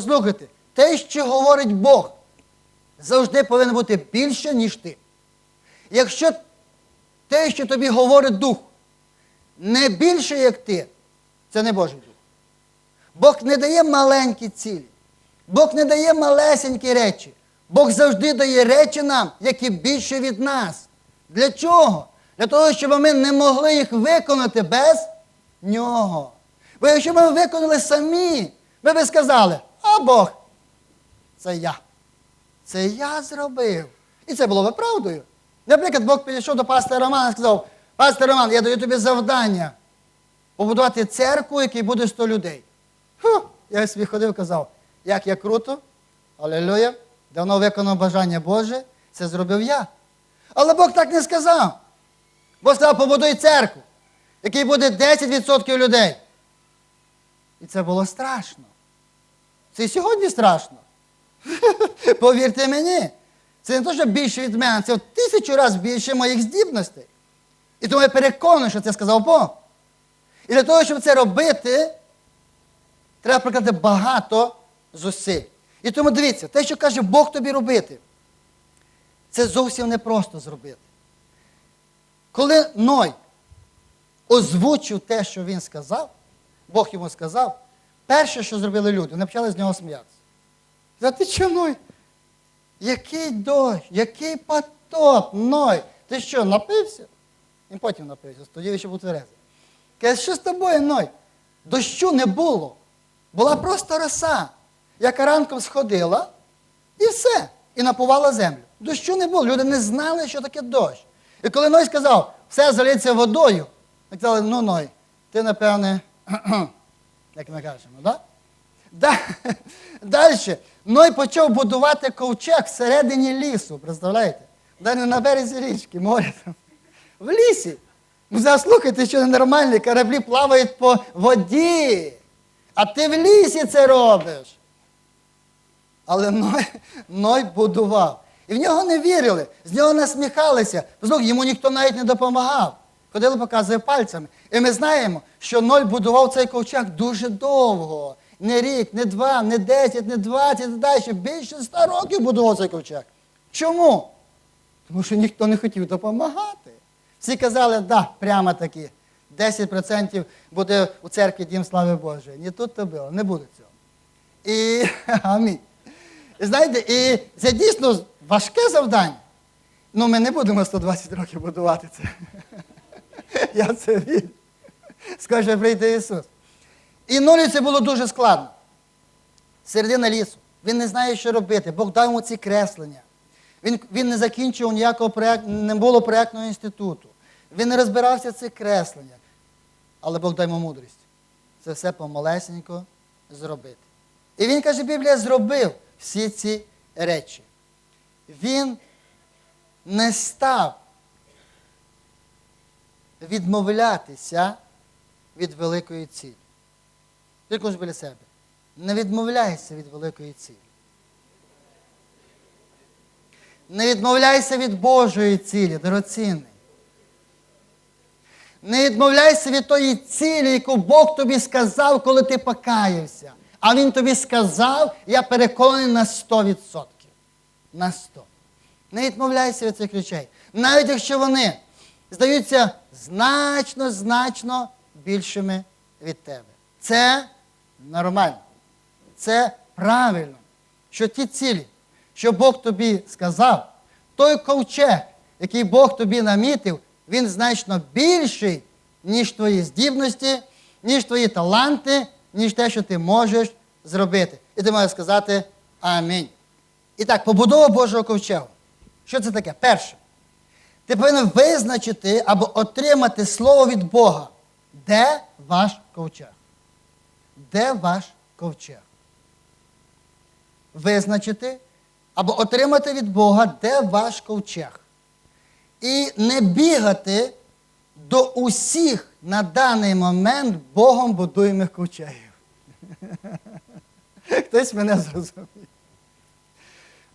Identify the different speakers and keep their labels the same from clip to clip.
Speaker 1: Послухайте, те, що говорить Бог, завжди повинно бути більше, ніж ти. Якщо те, що тобі говорить Дух, не більше, як ти, це не Божий Дух. Бог не дає маленькі цілі. Бог не дає малесенькі речі. Бог завжди дає речі нам, які більше від нас. Для чого? Для того, щоб ми не могли їх виконати без нього. Бо якщо ми виконали самі, ми б сказали, а Бог, це я. Це я зробив. І це було б правдою. Наприклад, Бог підійшов до пастора Романа і сказав, пастор Роман, я даю тобі завдання побудувати церкву, якій буде 100 людей. Фу, я собі ходив і казав, як я круто, алілуя, давно виконав бажання Боже, це зробив я. Але Бог так не сказав. Бог сказав, побудуй церкву, якій буде 10% людей. І це було страшно. Це і сьогодні страшно. Повірте мені, це не те, що більше від мене, це в тисячу разів більше моїх здібностей. І тому я переконаний, що це сказав Бог. І для того, щоб це робити, треба прикладати багато зусиль. І тому дивіться, те, що каже Бог тобі робити, це зовсім непросто зробити. Коли Ной озвучив те, що він сказав, Бог йому сказав, перше, що зробили люди, вони почали з нього сміятися. За ти що? Який дощ, який потоп, Ной? Ти що, напився? Він потім напився, тоді ще був тверезий. Каже, що з тобою, Ной? Дощу не було. Була просто роса, яка ранком сходила, і все. І напувала землю. Дощу не було. Люди не знали, що таке дощ. І коли Ной сказав, все заліться водою, казали, ну Ной, ти, напевне, як ми кажемо, да? Да, Далі. Ной почав будувати ковчег всередині лісу, представляєте? Да не на березі річки, море там. В лісі. Ну, заслухайте, що ненормальні кораблі плавають по воді. А ти в лісі це робиш. Але Ной, Ной будував. І в нього не вірили, з нього насміхалися. Послухай, йому ніхто навіть не допомагав. Ходили, показує пальцями. І ми знаємо, що Ной будував цей ковчег дуже довго. Не рік, не два, не десять, не двадцять, і далі. Більше ста років будував цей ковчег. Чому? Тому що ніхто не хотів допомагати. Всі казали, да, прямо таки. 10% буде у церкві Дім слави Божої. Ні тут то було, не буде цього. І амінь. Знаєте, і це дійсно важке завдання. Ну, ми не будемо 120 років будувати це. Я це вірю. Скаже, прийде Ісус. І нулі це було дуже складно. Середина лісу. Він не знає, що робити. Бог дав йому ці креслення. Він, він не закінчив ніякого проєкту, не було проєктного інституту. Він не розбирався в цих кресленнях. Але Бог дай йому мудрість. Це все помалесенько зробити. І він каже, Біблія зробив всі ці речі. Він не став відмовлятися від великої цілі. Тільки ж біля себе. Не відмовляйся від великої цілі. Не відмовляйся від Божої цілі, дорогоцінний. Не відмовляйся від тої цілі, яку Бог тобі сказав, коли ти покаявся. А Він тобі сказав, я переконаний на 100%. На 100. Не відмовляйся від цих речей. Навіть якщо вони здаються значно, значно більшими від тебе. Це нормально. Це правильно. Що ті цілі, що Бог тобі сказав, той ковчег, який Бог тобі намітив, він значно більший, ніж твої здібності, ніж твої таланти, ніж те, що ти можеш зробити. І ти маєш сказати Амінь. І так, побудова Божого ковчегу. Що це таке? Перше. Ти повинен визначити або отримати слово від Бога. Де ваш ковчег? Де ваш ковчег? Визначити або отримати від Бога, де ваш ковчег. І не бігати до усіх на даний момент Богом будуємих ковчегів. Хтось мене зрозумів.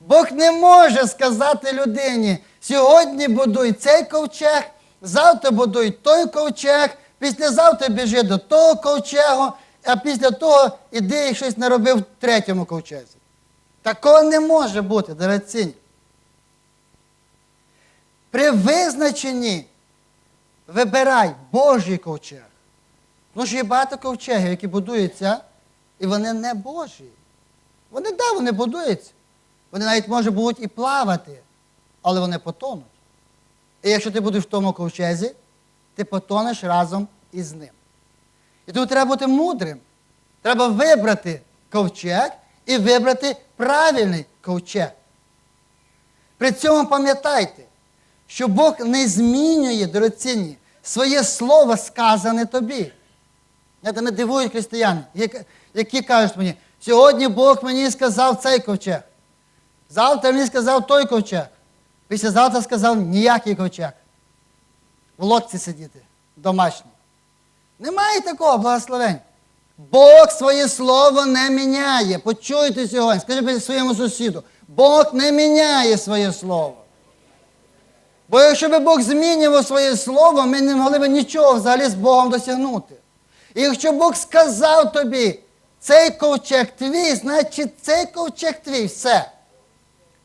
Speaker 1: Бог не може сказати людині, сьогодні будуй цей ковчег, завтра будуй той ковчег, післязавтра біжи до того ковчегу. а після того іди і щось наробив в третьому ковчезі. Такого не може бути, дорогоцінні. При визначенні вибирай Божий ковчег. Тому що є багато ковчегів, які будуються, і вони не Божі. Вони, да, вони будуються. Вони навіть, може, будуть і плавати, але вони потонуть. І якщо ти будеш в тому ковчезі, ти потонеш разом із ним. І тому треба бути мудрим. Треба вибрати ковчег і вибрати правильний ковчег. При цьому пам'ятайте, що Бог не змінює дорогоцінні своє слово сказане тобі. Знаєте, мене дивують християни, які кажуть мені, сьогодні Бог мені сказав цей ковчег. Завтра мені сказав той ковчег. Післязавтра сказав ніякий ковчег. В лодці сидіти, домашній. Немає такого благословення. Бог своє слово не міняє. Почуйте сьогодні, скажіть своєму сусіду. Бог не міняє своє слово. Бо якщо би Бог змінював своє слово, ми не могли б нічого взагалі з Богом досягнути. І якщо Бог сказав тобі, цей ковчег твій, значить цей ковчег твій, все.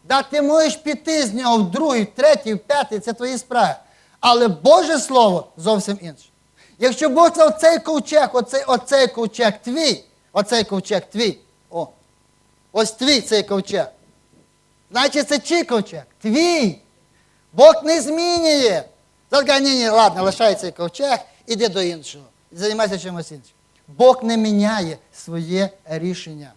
Speaker 1: Да, ти можеш піти з нього в другий, в третій, в п'ятий, це твої справи. Але Боже Слово зовсім інше. Якщо Бог сказав цей ковчег, оцей, оцей ковчег твій, оцей ковчег твій, о, ось твій цей ковчег. Значить, це чий ковчег? Твій. Бог не змінює. Зараз ні, ні, ладно, лишай цей ковчег, іди до іншого. Займайся чимось іншим. Бог не міняє своє рішення.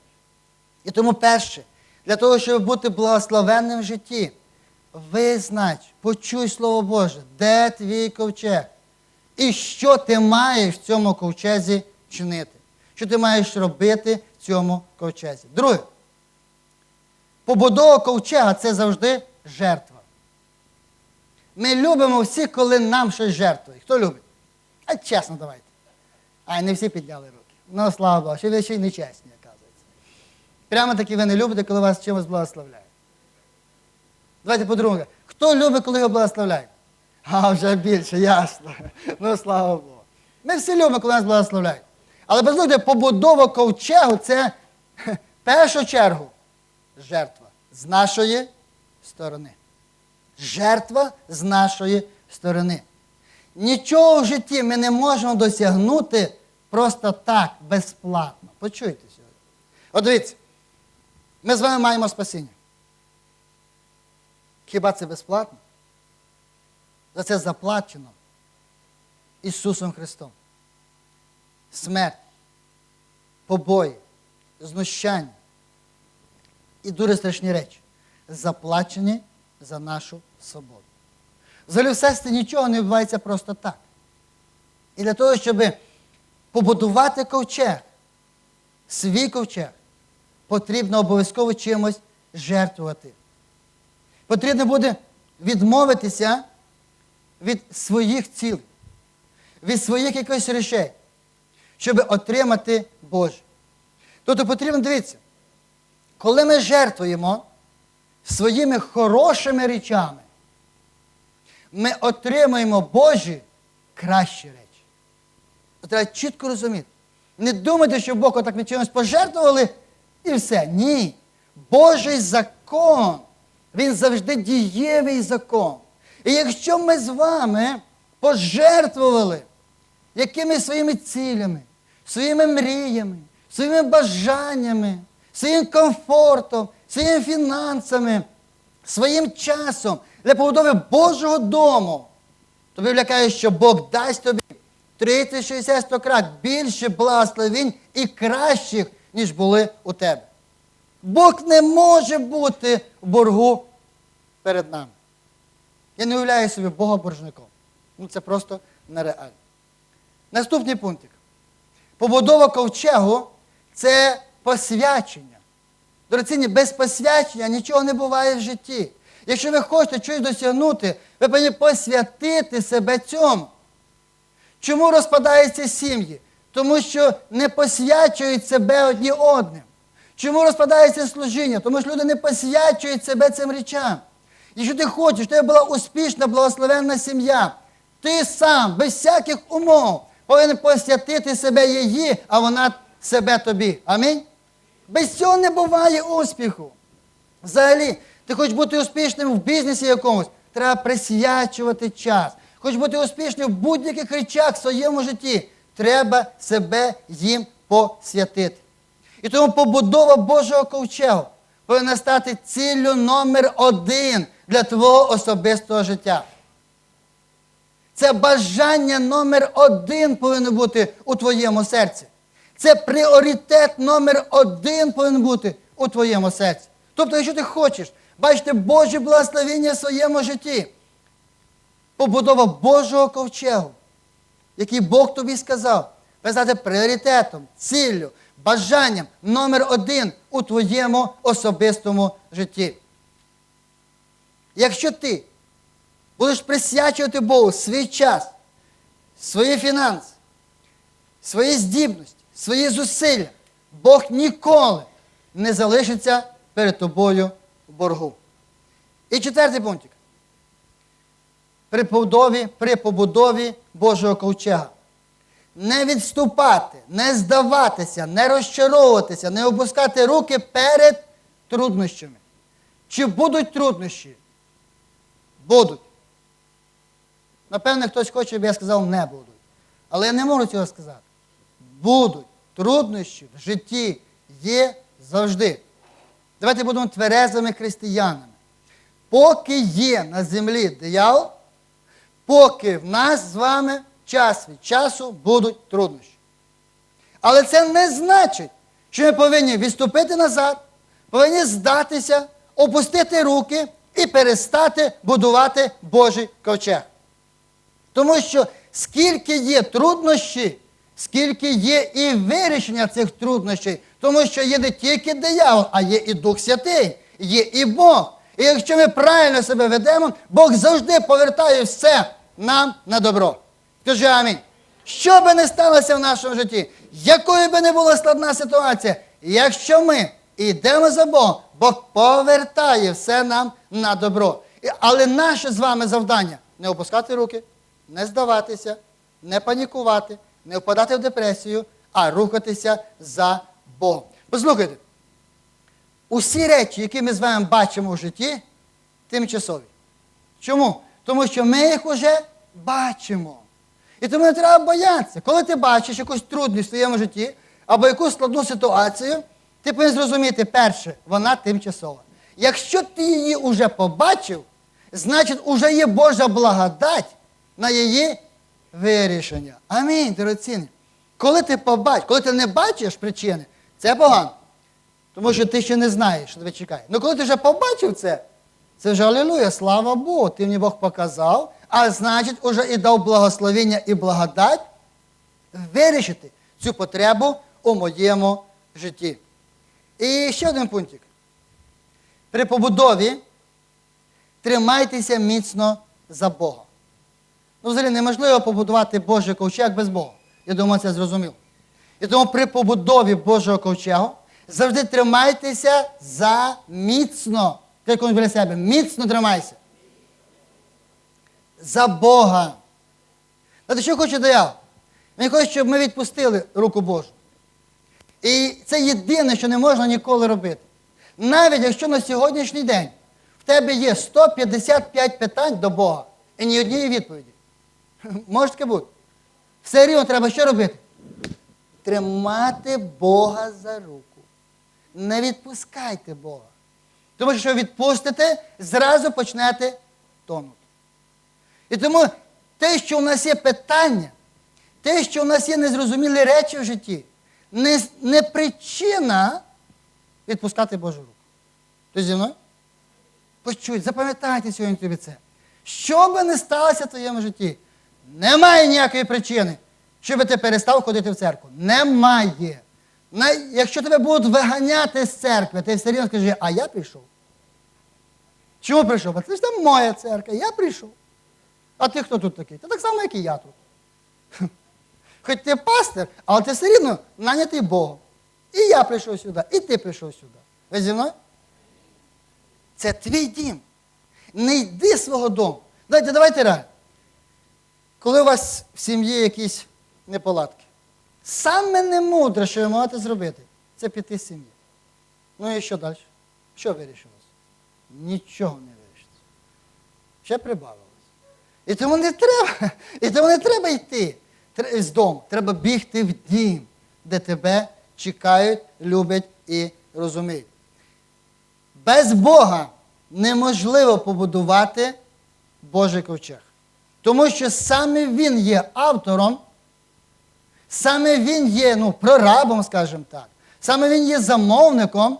Speaker 1: І тому перше, для того, щоб бути благословенним в житті, визнач, почуй Слово Боже, де твій ковчег? І що ти маєш в цьому ковчезі чинити? Що ти маєш робити в цьому ковчезі? Друге, побудова ковчега це завжди жертва. Ми любимо всі, коли нам щось жертвує. Хто любить? А чесно, давайте. А не всі підняли руки. Ну, слава Богу, ще ви ще й нечесні. Прямо таки ви не любите, коли вас чимось благословляють. Давайте по-друге. Хто любить, коли його благословляють? А, вже більше, ясно. Ну, слава Богу. Ми всі любимо, коли нас благословляють. Але послухайте, побудова ковчегу це в першу чергу жертва з нашої сторони. Жертва з нашої сторони. Нічого в житті ми не можемо досягнути просто так, безплатно. Почуйте сьогодні. От дивіться, ми з вами маємо спасіння. Хіба це безплатно? За це заплачено Ісусом Христом. Смерть, побої, знущання і дуже страшні речі, заплачені за нашу свободу. Взагалі, в сестрі нічого не відбувається просто так. І для того, щоб побудувати ковчег, свій ковчег, потрібно обов'язково чимось жертвувати. Потрібно буде відмовитися від своїх цілей, від своїх якихось речей, щоб отримати Боже. Тобто потрібно дивитися, коли ми жертвуємо своїми хорошими речами, ми отримуємо Божі кращі речі. Треба чітко розуміти. Не думайте, що Бог отак ми чимось пожертвували і все. Ні. Божий закон, він завжди дієвий закон. І якщо ми з вами пожертвували якимись своїми цілями, своїми мріями, своїми бажаннями, своїм комфортом, своїми фінансами, своїм часом для побудови Божого дому, то виявляє, що Бог дасть тобі 30, 60, 100 крат більше благословень і кращих, ніж були у тебе. Бог не може бути в боргу перед нами. Я не уявляю собі Бога боржником. Ну це просто нереально. Наступний пунктик. Побудова ковчегу це посвячення. Дорогоцінні, без посвячення нічого не буває в житті. Якщо ви хочете щось досягнути, ви повинні посвятити себе цьому. Чому розпадаються сім'ї? Тому що не посвячують себе одні одним. Чому розпадається служіння? Тому що люди не посвячують себе цим речам. Якщо ти хочеш, щоб була успішна, благословенна сім'я, ти сам, без всяких умов, повинен посвятити себе її, а вона себе тобі. Амінь. Без цього не буває успіху. Взагалі, ти хочеш бути успішним в бізнесі якомусь, треба присвячувати час. Хочеш бути успішним в будь-яких речах в своєму житті, треба себе їм посвятити. І тому побудова Божого ковчегу повинна стати ціллю номер один для твого особистого життя. Це бажання номер один повинно бути у твоєму серці. Це пріоритет номер один повинен бути у твоєму серці. Тобто, якщо ти хочеш бачити Божі благословення в своєму житті, побудова Божого ковчегу, який Бог тобі сказав, стати пріоритетом, ціллю, бажанням номер один у твоєму особистому житті. Якщо ти будеш присвячувати Богу свій час, свої фінанси, свої здібності, свої зусилля, Бог ніколи не залишиться перед тобою в боргу. І четвертий пунктик. При побудові, при побудові Божого ковчега. Не відступати, не здаватися, не розчаровуватися, не опускати руки перед труднощами. Чи будуть труднощі? Будуть. Напевне, хтось хоче, щоб я сказав, не будуть. Але я не можу цього сказати. Будуть труднощі в житті є завжди. Давайте будемо тверезими християнами. Поки є на землі диявол, поки в нас з вами час від часу будуть труднощі. Але це не значить, що ми повинні відступити назад, повинні здатися, опустити руки і перестати будувати Божий ковчег. Тому що скільки є труднощі, скільки є і вирішення цих труднощей, тому що є не тільки диявол, а є і Дух Святий, є і Бог. І якщо ми правильно себе ведемо, Бог завжди повертає все нам на добро. Скажи амінь. Що би не сталося в нашому житті, якою би не була складна ситуація, якщо ми йдемо за Богом, Бог повертає все нам на добро. Але наше з вами завдання не опускати руки, не здаватися, не панікувати, не впадати в депресію, а рухатися за Богом. Послухайте, усі речі, які ми з вами бачимо в житті, тимчасові. Чому? Тому що ми їх уже бачимо. І тому не треба боятися. Коли ти бачиш якусь трудність в своєму житті або якусь складну ситуацію, ти повинен зрозуміти, перше, вона тимчасова. Якщо ти її вже побачив, значить вже є Божа благодать на її вирішення. Амінь, дорогоцінні. Коли ти побачиш, коли ти не бачиш причини, це погано. Тому що ти ще не знаєш, що тебе чекає. Ну коли ти вже побачив це, це вже алілуя, слава Богу, ти мені Бог показав, а значить, уже і дав благословення і благодать вирішити цю потребу у моєму житті. І ще один пунктик. При побудові тримайтеся міцно за Бога. Ну, взагалі неможливо побудувати Божий ковчег без Бога. Я думаю, це зрозумів. І тому при побудові Божого ковчегу завжди тримайтеся за міцно. Він біля себе, міцно тримайся. За Бога. Знаєте, що хоче диявол? Він хоче, щоб ми відпустили руку Божу. І це єдине, що не можна ніколи робити. Навіть якщо на сьогоднішній день в тебе є 155 питань до Бога і ні однієї відповіді. Може таке бути. Все рівно треба що робити? Тримати Бога за руку. Не відпускайте Бога. Тому що якщо відпустите, зразу почнете тонути. І тому те, що у нас є питання, те, що у нас є незрозумілі речі в житті, не, не причина відпускати Божу руку. Ти зі мною? Почуй, запам'ятайте сьогодні тобі це. Що би не сталося в твоєму житті, немає ніякої причини, щоб ти перестав ходити в церкву. Немає. Якщо тебе будуть виганяти з церкви, ти все рівно скажи, а я прийшов. Чому прийшов? Це ж там моя церква, я прийшов. А ти хто тут такий? Та так само, як і я тут. Хоч ти пастир, але ти все рівно нанятий Богом. І я прийшов сюди, і ти прийшов сюди. Ви зі мною? Це твій дім. Не йди свого дому. Дайте, давайте реально. Коли у вас в сім'ї якісь неполадки, Саме немудре, що ви можете зробити, це піти з сім'ї. Ну і що далі? Що вирішилось? Нічого не вирішиться. Ще прибавилось. І тому не треба, і тому не треба йти з дому. Треба бігти в дім, де тебе чекають, люблять і розуміють. Без Бога неможливо побудувати Божий ковчег. Тому що саме Він є автором, саме Він є ну, прорабом, скажімо так. Саме Він є замовником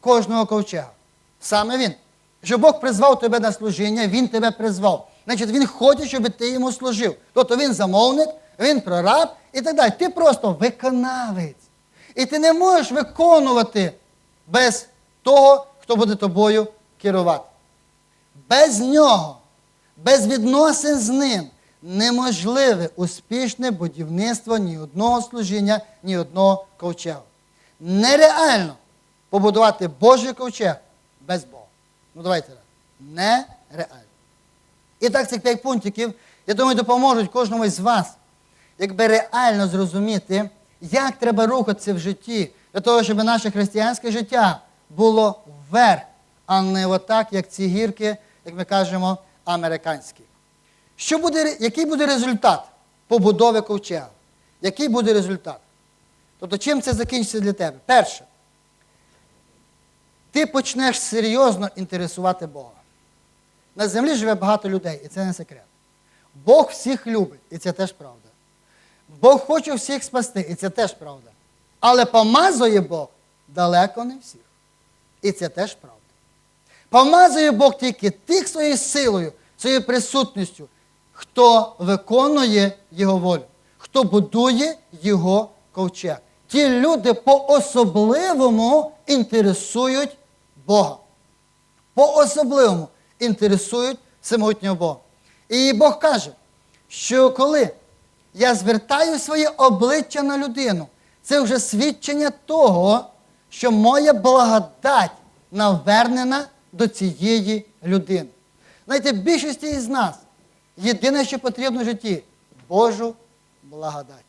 Speaker 1: кожного ковчега. Саме Він. Що Бог призвав тебе на служіння, Він тебе призвав. Значить, Він хоче, щоб ти йому служив. Тобто він замовник, він прораб і так далі. Ти просто виконавець. І ти не можеш виконувати без того, хто буде тобою керувати. Без нього, без відносин з ним неможливе успішне будівництво ні одного служіння, ні одного ковчегу. Нереально побудувати Божий ковчег без Бога. Ну давайте. так. Нереально. І так цих п'ять пунктиків, я думаю, допоможуть кожному з вас, якби реально зрозуміти, як треба рухатися в житті, для того, щоб наше християнське життя було вверх, а не отак, як ці гірки, як ми кажемо, американські. Що буде, який буде результат побудови ковчега? Який буде результат? Тобто, чим це закінчиться для тебе? Перше, ти почнеш серйозно інтересувати Бога. На землі живе багато людей, і це не секрет. Бог всіх любить, і це теж правда. Бог хоче всіх спасти, і це теж правда. Але помазує Бог далеко не всіх. І це теж правда. Помазує Бог тільки тих своєю силою, своєю присутністю, хто виконує Його волю, хто будує Його ковчег. Ті люди по-особливому інтересують Бога по-особливому інтересують самотнього Бога. І Бог каже, що коли я звертаю своє обличчя на людину, це вже свідчення того, що моя благодать навернена до цієї людини. Знаєте, більшості із нас єдине, що потрібно в житті Божу благодать.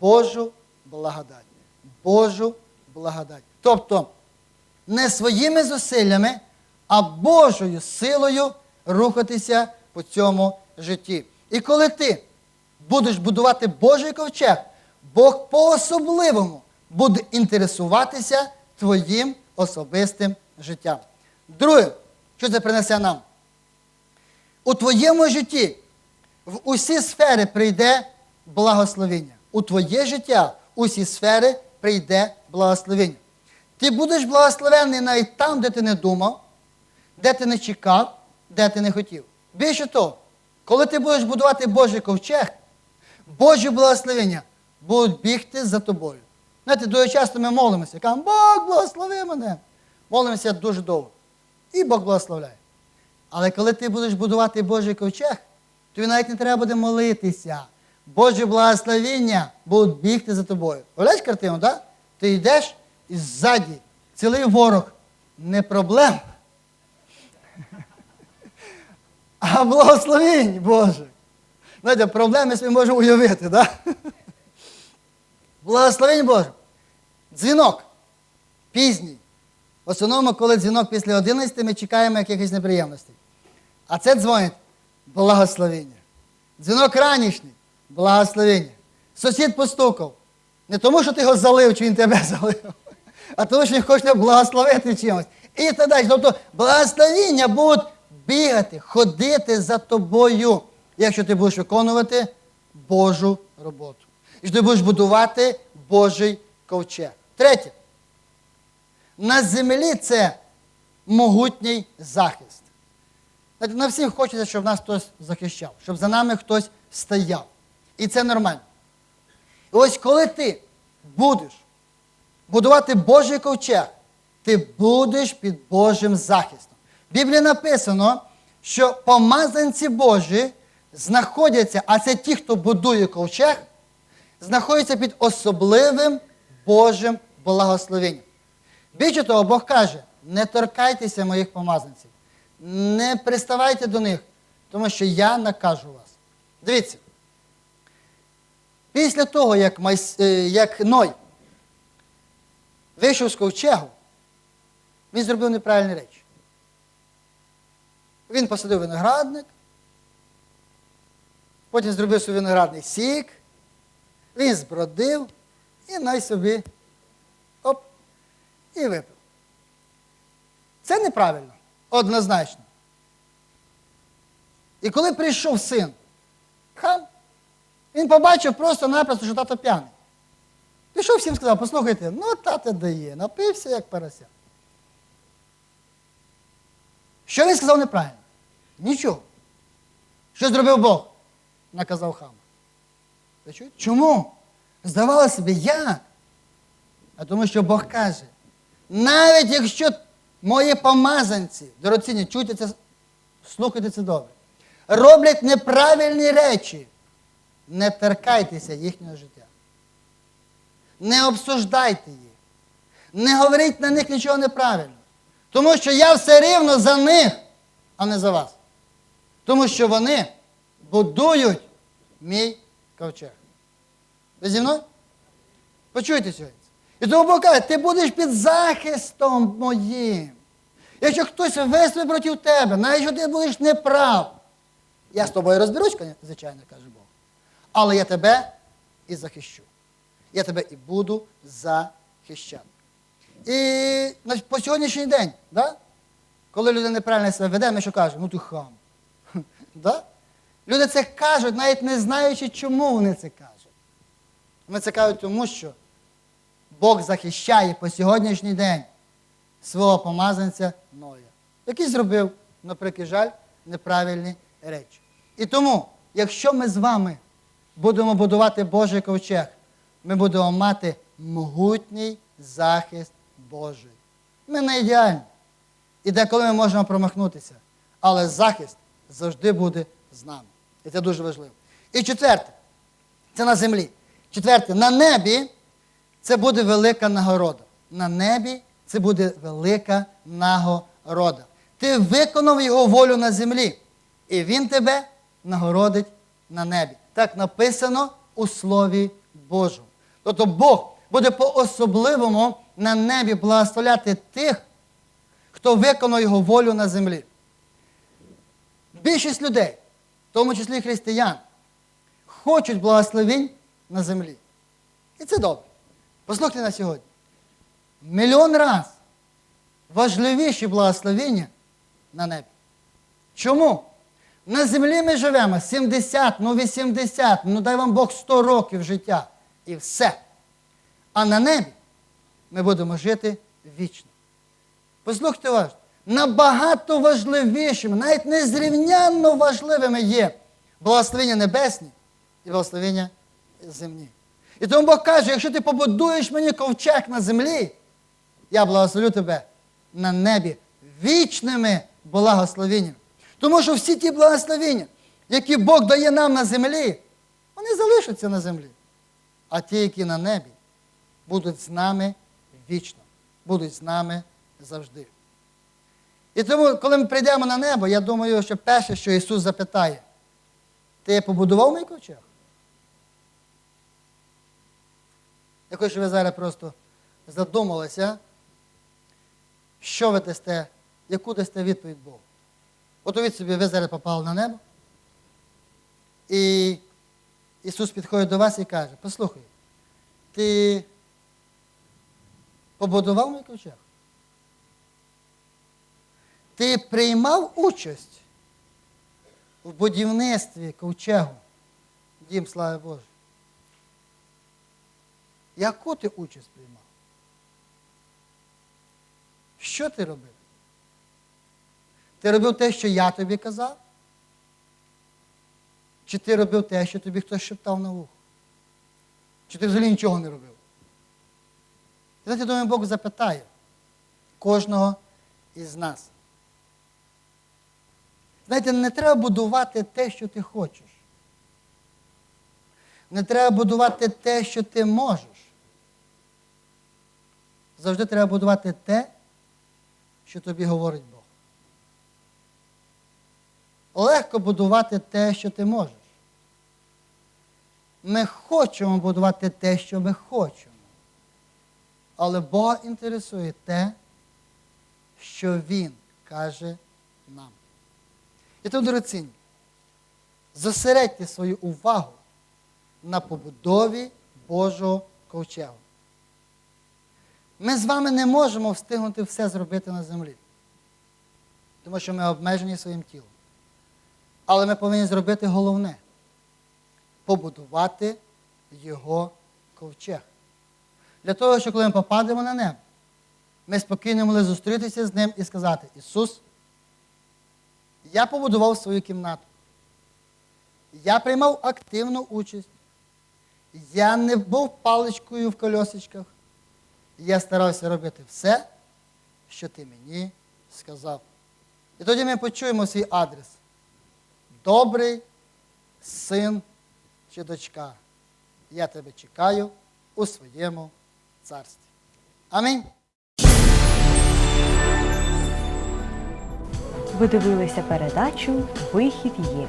Speaker 1: Божу благодать. Божу благодать. Тобто, не своїми зусиллями, а Божою силою рухатися по цьому житті. І коли ти будеш будувати Божий ковчег, Бог по-особливому буде інтересуватися твоїм особистим життям. Друге, що це принесе нам? У твоєму житті в усі сфери прийде благословення. У твоє життя в усі сфери прийде благословення. Ти будеш благословений навіть там, де ти не думав, де ти не чекав, де ти не хотів. Більше того, коли ти будеш будувати Божий ковчег, Божі благословення будуть бігти за тобою. Знаєте, дуже часто ми молимося, кажемо, Бог благослови мене. Молимося дуже довго. І Бог благословляє. Але коли ти будеш будувати Божий ковчег, тобі навіть не треба буде молитися. Божі благословення будуть бігти за тобою. Уявляєш картину, так? Ти йдеш і ззаді цілий ворог. Не проблем. А благословінь Боже. Знаєте, проблеми собі можемо уявити, так? Благословень Боже. Дзвінок. Пізній. В основному, коли дзвінок після 11, ми чекаємо якихось неприємностей. А це дзвонить благословення. Дзвінок ранішній благословення. Сусід постукав. Не тому, що ти його залив, чи він тебе залив, а тому, що він хоче благословити чимось. І так далі. Тобто благословіння будуть бігати, ходити за тобою, якщо ти будеш виконувати Божу роботу. І ти будеш будувати Божий ковчег. Третє. На землі це могутній захист. На всім хочеться, щоб нас хтось захищав, щоб за нами хтось стояв. І це нормально. І ось коли ти будеш будувати Божий ковчег, ти будеш під Божим захистом. В Біблії написано, що помазанці Божі знаходяться, а це ті, хто будує ковчег, знаходяться під особливим Божим благословенням. Більше того, Бог каже, не торкайтеся моїх помазанців, не приставайте до них, тому що я накажу вас. Дивіться, Після того, як, Майс... е, як Ной вийшов з ковчегу, він зробив неправильні речі. Він посадив виноградник, потім зробив собі виноградний сік, він збродив і най собі оп, і випив. Це неправильно, однозначно. І коли прийшов син, хам, він побачив просто-напросто, що тато п'яний. Пішов всім сказав, послухайте, ну тато дає, напився як порося. Що він сказав неправильно? Нічого. Що зробив Бог? Наказав хама. Чому? Здавалося собі, як? А тому що Бог каже, навіть якщо мої помазанці, дорогоцінні, чуйте це, слухайте це добре, роблять неправильні речі, не торкайтеся їхнього життя. Не обсуждайте їх. Не говоріть на них нічого неправильно. Тому що я все рівно за них, а не за вас. Тому що вони будують мій ковчег. Ви зі мною? Почуйте сьогодні. І тому Бог каже, ти будеш під захистом моїм. Якщо хтось висве проти тебе, навіть якщо ти будеш неправ, я з тобою розберусь, звичайно, каже Бог. Але я тебе і захищу. Я тебе і буду захищати. І по сьогоднішній день, да? коли людина неправильно себе веде, ми що кажемо? Ну ти хам. да? Люди це кажуть, навіть не знаючи, чому вони це кажуть. Вони це кажуть тому, що Бог захищає по сьогоднішній день свого помазанця Ноя, який зробив, наприклад, жаль, неправильні речі. І тому, якщо ми з вами будемо будувати Божий ковчег, ми будемо мати могутній захист Божий. Ми не ідеальні. І деколи ми можемо промахнутися. Але захист завжди буде з нами. І це дуже важливо. І четверте, це на землі. Четверте, на небі це буде велика нагорода. На небі це буде велика нагорода. Ти виконав його волю на землі, і він тебе нагородить на небі. Так написано у Слові Божому. Тобто Бог буде по-особливому на небі благословляти тих, хто виконав його волю на землі. Більшість людей, в тому числі християн, хочуть благословень на землі. І це добре. Послухайте на сьогодні. Мільйон раз важливіші благословення на небі. Чому? На землі ми живемо 70, ну 80, ну дай вам Бог 100 років життя. І все. А на небі ми будемо жити вічно. Послухайте уважно, набагато важливішими, навіть незрівнянно важливими є благословення небесні і благословення земні. І тому Бог каже, якщо ти побудуєш мені ковчег на землі, я благословлю тебе на небі вічними благословеннями. Тому що всі ті благословення, які Бог дає нам на землі, вони залишаться на землі. А ті, які на небі, будуть з нами вічно, будуть з нами завжди. І тому, коли ми прийдемо на небо, я думаю, що перше, що Ісус запитає, ти побудував мій ковчег? Я ви зараз просто задумалися, що ви дасте, яку дасте відповідь Богу. От уявіть собі, ви зараз попали на небо. І Ісус підходить до вас і каже, послухай, ти побудував мій ковчег? Ти приймав участь в будівництві ковчегу, дім слави Божої? Яку ти участь приймав? Що ти робив? Ти робив те, що я тобі казав? Чи ти робив те, що тобі хтось шептав на вухо? Чи ти взагалі нічого не робив? І знаєте, думаю, Бог запитає кожного із нас. Знаєте, не треба будувати те, що ти хочеш. Не треба будувати те, що ти можеш. Завжди треба будувати те, що тобі говорить Бог. Легко будувати те, що ти можеш. Ми хочемо будувати те, що ми хочемо. Але Бога інтересує те, що Він каже нам. І тому, дорогоцінні, зосередьте свою увагу на побудові Божого ковчегу. Ми з вами не можемо встигнути все зробити на землі, тому що ми обмежені своїм тілом. Але ми повинні зробити головне побудувати його ковчег. Для того, що коли ми попадемо на небо, ми спокійно могли зустрітися з ним і сказати: Ісус, я побудував свою кімнату. Я приймав активну участь. Я не був паличкою в кольосичках. Я старався робити все, що ти мені сказав. І тоді ми почуємо свій адрес. Добрий син чи дочка. Я тебе чекаю у своєму царстві. Амінь.
Speaker 2: Ви дивилися передачу Вихід є.